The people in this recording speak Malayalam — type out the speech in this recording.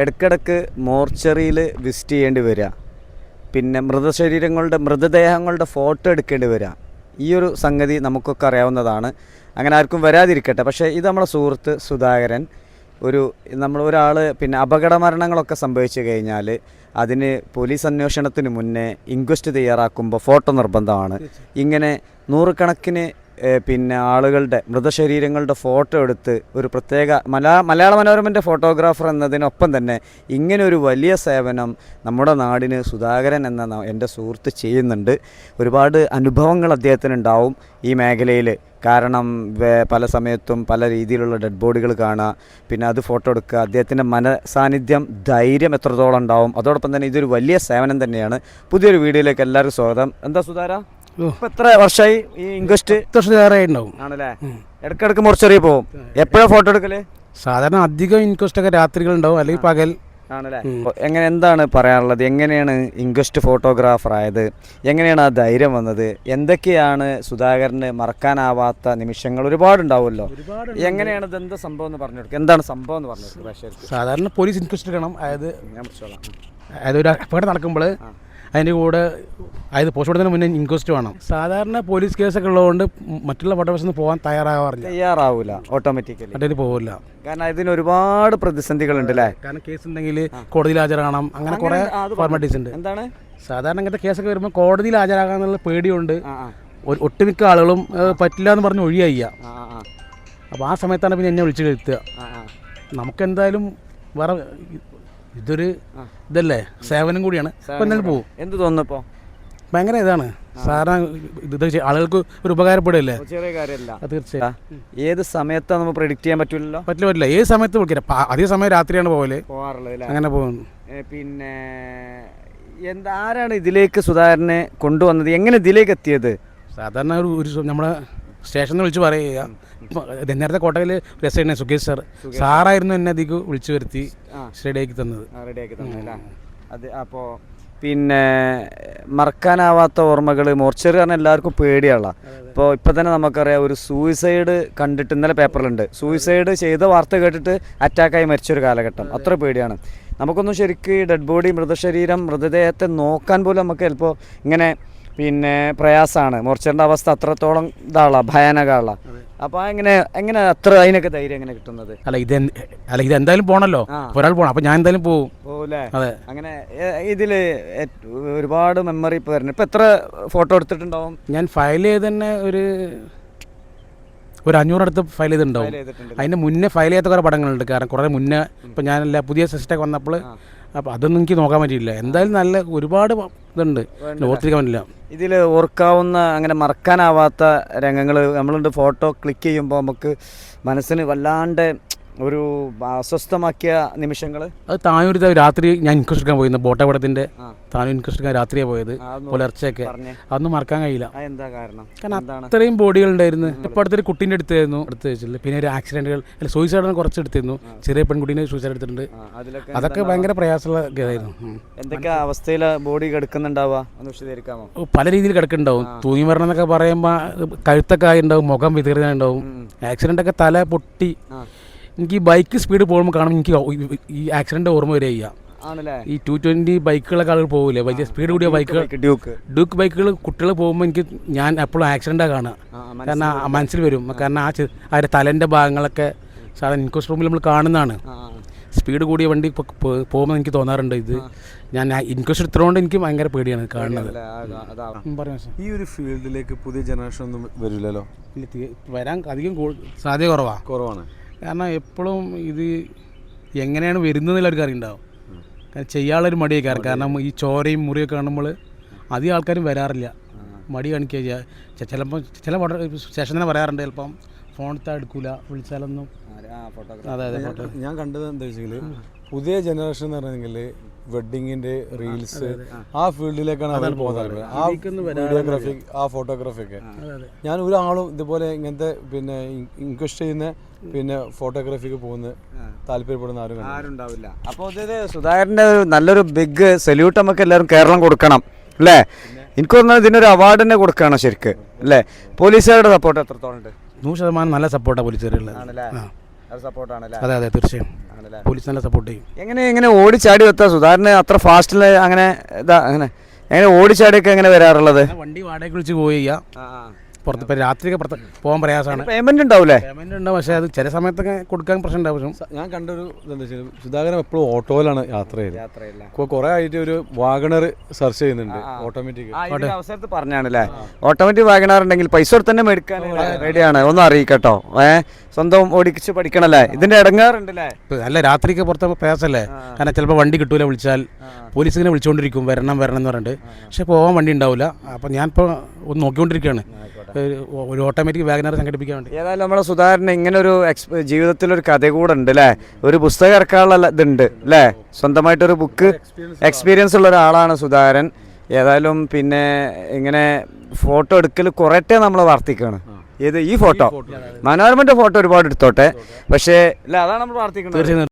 ഇടയ്ക്കിടയ്ക്ക് മോർച്ചറിയിൽ വിസിറ്റ് ചെയ്യേണ്ടി വരിക. പിന്നെ മൃതശരീരങ്ങളുടെ മൃതദേഹങ്ങളുടെ ഫോട്ടോ എടുക്കേണ്ടി വരിക. ഈ ഒരു സംഗതി നമുക്കൊക്കെ അറിയാവുന്നതാണ്. അങ്ങനെ ആർക്കും വരാതിരിക്കട്ടെ. പക്ഷേ ഇത് നമ്മുടെ സുഹൃത്ത് സുധാകരൻ ഒരു നമ്മൾ ഒരാൾ പിന്നെ അപകട മരണങ്ങളൊക്കെ സംഭവിച്ചു കഴിഞ്ഞാൽ അതിന് പോലീസ് അന്വേഷണത്തിന് മുന്നേ ഇൻക്വസ്റ്റ് തയ്യാറാക്കുമ്പോൾ ഫോട്ടോ നിർബന്ധമാണ്. ഇങ്ങനെ നൂറുകണക്കിന് പിന്നെ ആളുകളുടെ മൃതശരീരങ്ങളുടെ ഫോട്ടോ എടുത്ത് ഒരു പ്രത്യേക മലയാള മലയാള മനോരമന്റെ ഫോട്ടോഗ്രാഫർ എന്നതിനൊപ്പം തന്നെ ഇങ്ങനെ ഒരു വലിയ സേവനം നമ്മുടെ നാടിന് സുധാകരൻ എന്ന എന്റെ സുഹൃത്ത് ചെയ്യുന്നുണ്ട്. ഒരുപാട് അനുഭവങ്ങൾ അദ്ദേഹത്തിനുണ്ടാവും ഈ മേഖലയിൽ. കാരണം പല സമയത്തും പല രീതിയിലുള്ള ഡെഡ് ബോഡികൾ കാണുക പിന്നെ അത് ഫോട്ടോ എടുക്കുക. അദ്ദേഹത്തിന്റെ മനസാന്നിധ്യം ധൈര്യം എത്രത്തോളം ഉണ്ടാവും. അതോടൊപ്പം തന്നെ ഇതൊരു വലിയ സേവനം തന്നെയാണ്. പുതിയൊരു വീഡിയോയിലേക്ക് എല്ലാവർക്കും സ്വാഗതം. എന്താ സുധാര. ഇപ്പൊ എത്ര വർഷമായി ഈ ഇൻക്വസ്റ്റ്? ഉണ്ടാവും ആണല്ലേ? ഇടക്കിടക്ക് മുറിച്ചെറിയ പോകും. എപ്പോഴാ ഫോട്ടോ എടുക്കൽ? സാധാരണ അധികം ഇൻക്വസ്റ്റ് ഒക്കെ രാത്രികൾ ഉണ്ടാവും അല്ലെങ്കിൽ പകൽ. ആണല്ലേ? എങ്ങനെ എന്താണ് പറയാനുള്ളത്? എങ്ങനെയാണ് ഇൻക്വസ്റ്റ് ഫോട്ടോഗ്രാഫർ ആയത്? എങ്ങനെയാണ് ആ ധൈര്യം വന്നത്? എന്തൊക്കെയാണ് സുധാകരന് മറക്കാനാവാത്ത നിമിഷങ്ങൾ? ഒരുപാടുണ്ടാവുമല്ലോ. എങ്ങനെയാണ് ഇത് എന്താ സംഭവം എന്ന് പറഞ്ഞു കൊടുക്കുക? എന്താണ് സംഭവം എന്ന് പറഞ്ഞു സാധാരണ പോലീസ് ഇൻക്വസ്റ്റ് എടുക്കണം. അതായത്. അതായത് ഒരു അപകടം നടക്കുമ്പോൾ അതിന്റെ കൂടെ അതായത് പോസ്റ്റ്മോർട്ടത്തിന് മുന്നേ ഇൻക്വസ്റ്റ് വേണം. സാധാരണ പോലീസ് കേസൊക്കെ ഉള്ളതുകൊണ്ട് മറ്റുള്ള ഫോട്ടോഗ്രാഫേഴ്സിന് പോകാൻ തയ്യാറാവാറില്ല. തയ്യാറാവില്ല ഓട്ടോമാറ്റിക്കലി മറ്റേ പോകില്ല കാരണം ഇതിന് ഒരുപാട് പ്രതിസന്ധികളുണ്ട് അല്ലേ കാരണം കേസ് ഉണ്ടെങ്കിൽ കോടതിയിൽ ഹാജരാകണം അങ്ങനെ കുറേ ഫോർമാലിറ്റീസ് ഉണ്ട്. എന്താണ്? സാധാരണ ഇങ്ങനത്തെ കേസൊക്കെ വരുമ്പോൾ കോടതിയിൽ ഹാജരാകാന്നുള്ള പേടിയുണ്ട്. ഒട്ടുമിക്ക ആളുകളും പറ്റില്ല എന്ന് പറഞ്ഞ് ഒഴിയായി അപ്പോൾ ആ സമയത്താണ് പിന്നെ എന്നെ വിളിച്ചു കഴുത്തുക നമുക്ക് എന്തായാലും നമുക്കെന്തായാലും വേറെ ഇതൊരു ഇതല്ലേ? സേവനം കൂടിയാണ്. എന്തായാലും പോകും എന്ത് തോന്നുന്നു ഭയങ്കര ഇതാണ്. സാധാരണ ഇത് ആളുകൾക്ക് ഒരു ഉപകാരപ്പെടുകയല്ലേ? ചെറിയ കാര്യമല്ല. തീർച്ചയായും. ഏത് സമയത്താണ് നമുക്ക് പ്രെഡിക്റ്റ് ചെയ്യാൻ പറ്റില്ലല്ലോ പറ്റില്ല പറ്റില്ല. ഏത് സമയത്ത് വിളിക്കില്ല അധിക സമയം രാത്രിയാണ് പോകൽ പോകാറുള്ളത് അങ്ങനെ പോകുന്നു പിന്നെ എന്താ ആരാണ് ഇതിലേക്ക് സുധാകരനെ കൊണ്ടുവന്നത്? എങ്ങനെ ഇതിലേക്ക് എത്തിയത്? സാധാരണ ഒരു ഒരു നമ്മളെ സ്റ്റേഷനിൽ വിളിച്ച് പറയുക. നേരത്തെ കോട്ടയിൽ രസമാണ് സുഖേഷ് സാർ. സാറായിരുന്നു എന്നെ അധികം വിളിച്ചു വരുത്തി റെഡിയാക്കി തന്നത്. റെഡിയാക്കി തന്നത് അത് അപ്പോൾ പിന്നെ മറക്കാനാവാത്ത ഓർമ്മകൾ മോർച്ചറി പറഞ്ഞാൽ എല്ലാവർക്കും പേടിയുള്ള ഇപ്പോൾ ഇപ്പം തന്നെ നമുക്കറിയാം ഒരു സൂയിസൈഡ് കണ്ടിട്ട് ഇന്നലെ പേപ്പറിലുണ്ട്. സൂയിസൈഡ് ചെയ്ത വാർത്ത കേട്ടിട്ട് അറ്റാക്കായി മരിച്ചൊരു കാലഘട്ടം. അത്ര പേടിയാണ്. നമുക്കൊന്നും ശരിക്ക് ഡെഡ് ബോഡി മൃതശരീരം മൃതദേഹത്തെ നോക്കാൻ പോലും നമുക്ക് ചിലപ്പോൾ ഇങ്ങനെ പിന്നെ പ്രയാസമാണ് മോർച്ചറിന്റെ അവസ്ഥ അത്രത്തോളം ഇതാളാ ഭയാനകമുള്ള അപ്പൊ എങ്ങനെ എങ്ങനെ അത്ര അതിനൊക്കെ ധൈര്യം എങ്ങനെ കിട്ടുന്നത്? അല്ല ഇത് അല്ല ഇത് എന്തായാലും പോണല്ലോ. ഒരാൾ പോണം. അപ്പൊ ഞാൻ എന്തായാലും പോകും പോകൂലേ അതെ. അങ്ങനെ ഇതിൽ ഒരുപാട് മെമ്മറി ഇപ്പൊ വരുന്നു ഇപ്പൊ എത്ര ഫോട്ടോ എടുത്തിട്ടുണ്ടാവും? ഞാൻ ഫയൽ ചെയ്ത് തന്നെ ഒരു ഒരു അഞ്ഞൂറടുത്ത് ഫയൽ ചെയ്തിട്ടുണ്ടാവും. ചെയ്തിട്ടുണ്ട്. അതിന്റെ മുന്നേ ഫയൽ ചെയ്യാത്ത കുറേ പടങ്ങളുണ്ട്. കാരണം കുറേ മുന്നേ ഇപ്പം ഞാനല്ല പുതിയ സിസ്റ്റൊക്കെ വന്നപ്പോൾ അപ്പോൾ അതൊന്നും എനിക്ക് നോക്കാൻ പറ്റിയില്ല. എന്തായാലും നല്ല ഒരുപാട് ഇതുണ്ട്. ഓർത്തിരിക്കാൻ പറ്റില്ല. ഇതിൽ ഓർക്കാവുന്ന അങ്ങനെ മറക്കാനാവാത്ത രംഗങ്ങൾ നമ്മളുണ്ട്. ഫോട്ടോ ക്ലിക്ക് ചെയ്യുമ്പോൾ നമുക്ക് മനസ്സിന് വല്ലാണ്ട് ഒരു അസ്വസ്ഥമാക്കിയ നിമിഷങ്ങൾ അത് താനൂർ രാത്രി ഞാൻ ഇൻക്വസ്റ്റ് എടുക്കാൻ പോയിരുന്നു ബോട്ടപടത്തിന്റെ. താനൂർ ഇൻക്വസ്റ്റ് എടുക്കാൻ രാത്രിയാണ് പോയത് പുലർച്ചെയൊക്കെ. അതൊന്നും മറക്കാൻ കഴിയില്ല. എന്താ കാരണം? കാരണം അത്രയും ബോഡികൾ ഉണ്ടായിരുന്നു. ഇപ്പൊ അടുത്തൊരു കുട്ടീന്റെ അടുത്തായിരുന്നു അടുത്ത് വെച്ചില്ല പിന്നെ ഒരു ആക്സിഡന്റുകൾ അല്ല സൂയിസൈഡ് കുറച്ച് എടുത്തിരുന്നു. ചെറിയ പെൺകുട്ടീനെ സൂയിസൈഡ് എടുത്തിട്ടുണ്ട്. അതൊക്കെ ഭയങ്കര പ്രയാസമുള്ള ഇതായിരുന്നു. എന്തൊക്കെ അവസ്ഥയിൽ ബോഡി കിടക്കുന്നുണ്ടാവുക? പല രീതിയിൽ കിടക്കുന്നുണ്ടാവും. തൂങ്ങി മരണം എന്നൊക്കെ പറയുമ്പോൾ കഴുത്തൊക്കെ ആയി ഉണ്ടാവും മുഖം വിതീർണ ഉണ്ടാവും ആക്സിഡന്റ് ഒക്കെ തല പൊട്ടി. എനിക്ക് ഈ ബൈക്ക് സ്പീഡ് പോകുമ്പോൾ കാണുമ്പോൾ എനിക്ക് ഈ- ആക്സിഡന്റ് ഓർമ്മ വരെ ചെയ്യാം. ആണല്ലേ? ഈ ടു ട്വന്റി ബൈക്കുകളൊക്കെ ആളുകൾ പോകില്ലേ വലിയ സ്പീഡ് കൂടിയ ബൈക്കുകൾ ഡ്യൂക്ക് ഡ്യൂക്ക് ബൈക്കുകൾ കുട്ടികൾ പോകുമ്പോൾ എനിക്ക് ഞാൻ എപ്പോഴും ആക്സിഡന്റാണ് കാണുക. കാരണം മനസ്സിൽ വരും. കാരണം ആ അവരുടെ അതിന്റെ തലേന്റെ ഭാഗങ്ങളൊക്കെ സാധാരണ ഇൻക്വസ്റ്റ് റൂമിൽ നമ്മൾ കാണുന്നതാണ്. സ്പീഡ് കൂടിയ വണ്ടി പോകുമ്പോൾ എനിക്ക് തോന്നാറുണ്ട് ഇത്. ഞാൻ ഇൻക്വസ്റ്റ് എടുത്തതുകൊണ്ട് എനിക്ക് ഭയങ്കര പേടിയാണ് കാണുന്നത്. ഈ ഒരു ഫീൽഡിലേക്ക് പുതിയ ജനറേഷൻ ഒന്നും വരില്ലല്ലോ? വരാൻ അധികം സാധ്യത കുറവാണ് കുറവാണ്. കാരണം എപ്പോഴും ഇത് എങ്ങനെയാണ് വരുന്നത് ഒരു കാര്യം ഉണ്ടാവും കാരണം ചെയ്യാനുള്ളൊരു മടിയൊക്കെ കാരണം ഈ ചോരയും മുറിയൊക്കെ കാണുമ്പോൾ അധികം ആൾക്കാരും വരാറില്ല. മടി കാണിക്കുക ചിലപ്പോൾ ചില സ്റ്റേഷൻ തന്നെ പറയാറുണ്ട് ചിലപ്പം ഫോൺ എടുക്കൂല വിളിച്ചാലൊന്നും. അതെ അതെ ഞാൻ കണ്ടത് എന്താ വെച്ചാൽ പുതിയ ജനറേഷൻ എന്ന് പറഞ്ഞെങ്കിൽ വെഡിങ്ങിന്റെ റീൽസ് ആ ഫീൽഡിലേക്കാണ് അവർ പോകുന്നത്. ആ വീഡിയോഗ്രാഫി ആ ഫോട്ടോഗ്രാഫി ഒക്കെ. ഞാൻ ഒരാളും ഇതുപോലെ ഇങ്ങനത്തെ പിന്നെ ഇൻക്വസ്റ്റ് ചെയ്യുന്ന പിന്നെ ഫോട്ടോഗ്രാഫിക്ക് പോകുന്ന താല്പര്യപ്പെടുന്ന ആരും. ആരുണ്ടാവില്ല. അപ്പോൾ ഇത് സുധാകരന്റെ നല്ലൊരു ബിഗ് സല്യൂട്ട് നമുക്ക് എല്ലാവരും കേരളം കൊടുക്കണം അല്ലേ? എനിക്ക് തോന്നുന്നത് ഇതിനൊരു അവാർഡ് തന്നെ കൊടുക്കണം ശരിക്ക് അല്ലേ? പോലീസുകാരുടെ സപ്പോർട്ട് എത്രത്തോളം ഉണ്ട്? നൂറ് ശതമാനം നല്ല സപ്പോർട്ടാണ് പോലീസുകാരുള്ളത് ആണല്ലേ? സപ്പോർട്ടാണല്ലേ? അതെ അതെ തീർച്ചയായും. പോലീസ് നല്ല സപ്പോർട്ട് ചെയ്യും. എങ്ങനെ എങ്ങനെ ഓടിച്ചാടി എത്താ സുധാകരന് അത്ര ഫാസ്റ്റിൽ അങ്ങനെ ഇതാ അങ്ങനെ എങ്ങനെ ഓടിച്ചാടിയൊക്കെ എങ്ങനെ വരാറുള്ളത്? വണ്ടി വാടക വിളിച്ച് പോയി പുറത്ത് ഇപ്പം രാത്രിയൊക്കെ പുറത്ത് പോകാൻ പ്രയാസമാണ്. പേയ്മെന്റ് ഉണ്ടാവില്ലേ പേയ്മെന്റ് ഉണ്ടാവും പക്ഷേ അത് ചില സമയത്തൊക്കെ കൊടുക്കാൻ പ്രശ്നം ഉണ്ടാവും. ഞാൻ കണ്ടൊരു ഇതെന്താ വെച്ചാൽ സുധാകരൻ എപ്പോഴും ഓട്ടോയിലാണ് യാത്ര ചെയ്തത് കുറേ ആയിട്ട് ഒരു വാഗണർ സെർച്ച് ചെയ്യുന്നുണ്ട് ഓട്ടോമാറ്റിക് അവസരത്ത് പറഞ്ഞാണല്ലേ? ഓട്ടോമാറ്റിക് വാഗണർ ഉണ്ടെങ്കിൽ പൈസ തന്നെ മേടിക്കാൻ റെഡിയാണ് ഒന്ന് അറിയിക്കട്ടോ. ഏ? സ്വന്തം ഓടിച്ച് പഠിക്കണല്ലേ? ഇതിന്റെ ഇടങ്ങാറുണ്ടല്ലേ? അല്ല രാത്രിക്ക് പുറത്ത് പ്രയാസമല്ലേ കാരണം ചിലപ്പോൾ വണ്ടി കിട്ടൂല വിളിച്ചാൽ പോലീസ് ഇങ്ങനെ വിളിച്ചുകൊണ്ടിരിക്കും വരണം വരണം എന്ന് പറഞ്ഞിട്ട്. പക്ഷെ പോകാൻ വണ്ടി ഉണ്ടാവില്ല അപ്പം ഞാനിപ്പോൾ ഒന്ന് നോക്കിക്കൊണ്ടിരിക്കുകയാണ്. ഒരു- ഓട്ടോമാറ്റിക് വാഗനർ സംഘടിപ്പിക്കാൻ വേണ്ടി. ഏതായാലും നമ്മുടെ സുധാകരന് ഇങ്ങനെ ഒരു ജീവിതത്തിൽ ജീവിതത്തിലൊരു കഥ കൂടെ ഉണ്ട് അല്ലേ ഒരു പുസ്തകം ഇറക്കാനുള്ള ഇതുണ്ട് അല്ലേ സ്വന്തമായിട്ടൊരു ബുക്ക് എക്സ്പീരിയൻസ് ഉള്ള ഒരാളാണ് സുധാകരൻ. ഏതായാലും പിന്നെ ഇങ്ങനെ ഫോട്ടോ എടുക്കൽ കുറേട്ടെ നമ്മൾ പ്രാർത്ഥിക്കുകയാണ്. ഏത്? ഈ ഫോട്ടോ. മനോരമന്റെ ഫോട്ടോ ഒരുപാട് എടുത്തോട്ടെ. പക്ഷേ അല്ല അതാണ് നമ്മൾ പ്രാർത്ഥിക്കുന്നത്.